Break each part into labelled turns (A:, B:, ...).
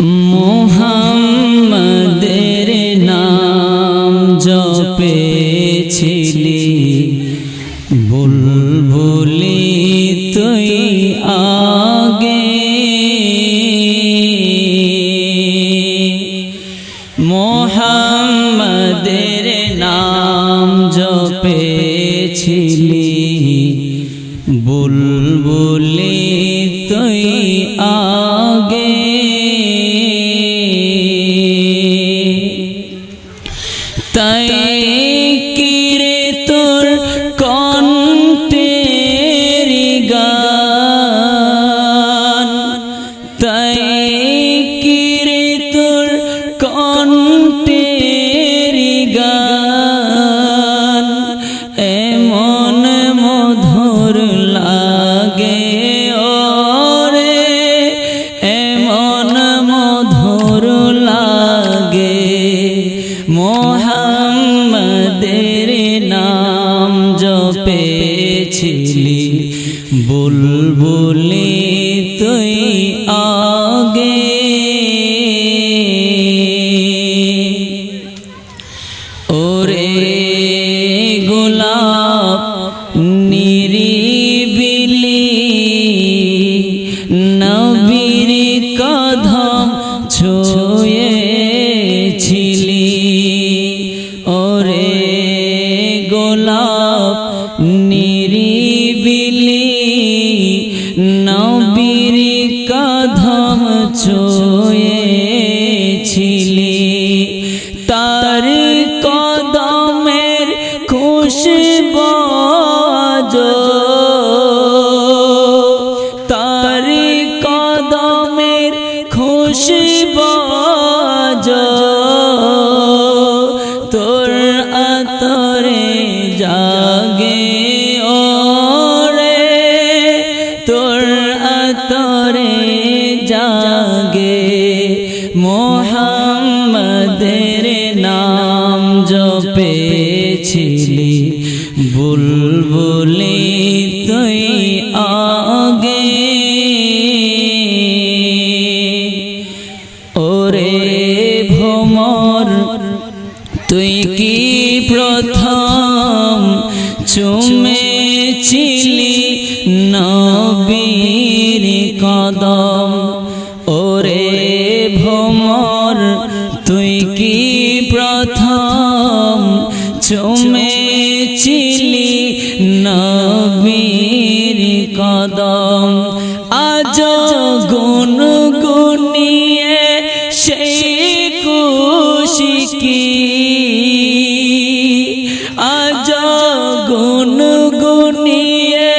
A: মোহাম্মদের নাম জপেছিলি বুলবুলি তুই আগে। মোহাম্মদের নাম জপেছিলি বুলবুলি তুই আগে। তাই কিরে তোর কণ্ঠের গান? তাই জপেছিলি বুলবুলি তুই আগে। ওরে নবীর কদম ছুঁয়েছিলি তার কদমের খুশবাজ জাগে। মোহাম্মদের নাম জপেছিলি বুলবুলি তুই আগে। ওরে ভ্রমর তুই কি প্রথম চুমেছিলি? নবীর কদম তুই কি প্রথম চুমেছিলি নবীর কদম? আজ গুন গুনিয়ে সেই কুশিকি আজ গুন গুনিয়ে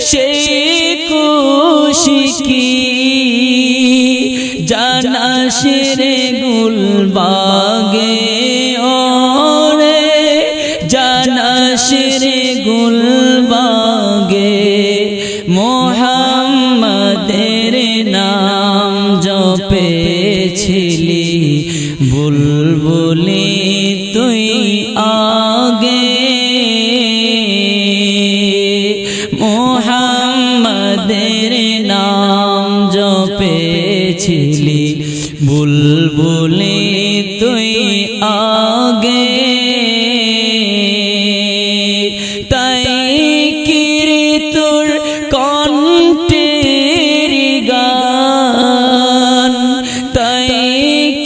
A: সেই কুশিকি জানাস রে গুলবাগে ওরে জানাস রে গুলবাগে মোহাম্মদের নাম জপেছিলি, বুলবুলি তুই আগে। মোহাম্মদের নাম জপেছিলি, বুলবুলি তুই আগে। তাই কিরে তোর কণ্ঠের গান? তাই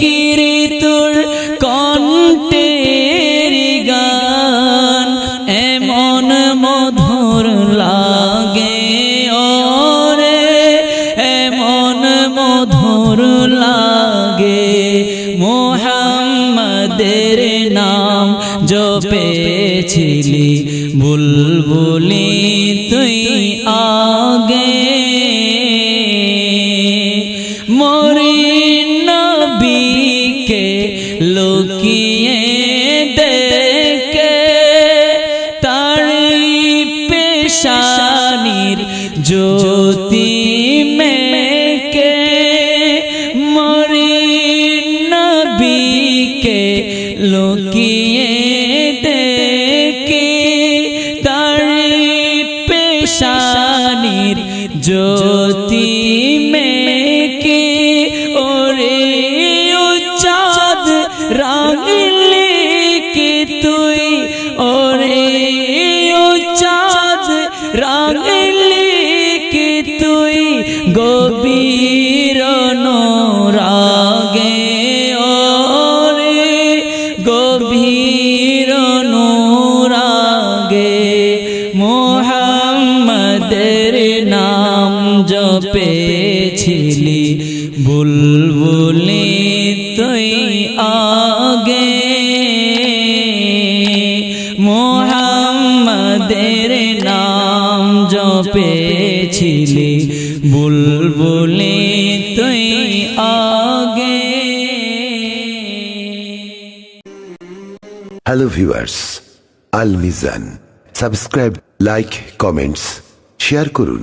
A: কিরে তোর কণ্ঠের গান? এমন মধুর লাগে ওরে, এমন মধুর লাগে। মোহাম্মদের নাম জপেছিলি বুলবুলি তুই আগে। মরি নবীকে লুকিয়ে জ্যোতি পেশানির জ্যোতি মেকে ওরে চাঁদ রাঙলে কি তুই। ওরে চাঁদ রাঙলে কি তুই। গভীর নয় মোহাম্মদের নাম জপেছিলি। বুলবুলি তুই আগে। মোহাম্মদের নাম জপেছিলি। বুলবুলি তুই আগে।
B: Hello viewers Al Mizan subscribe like comments share করুন।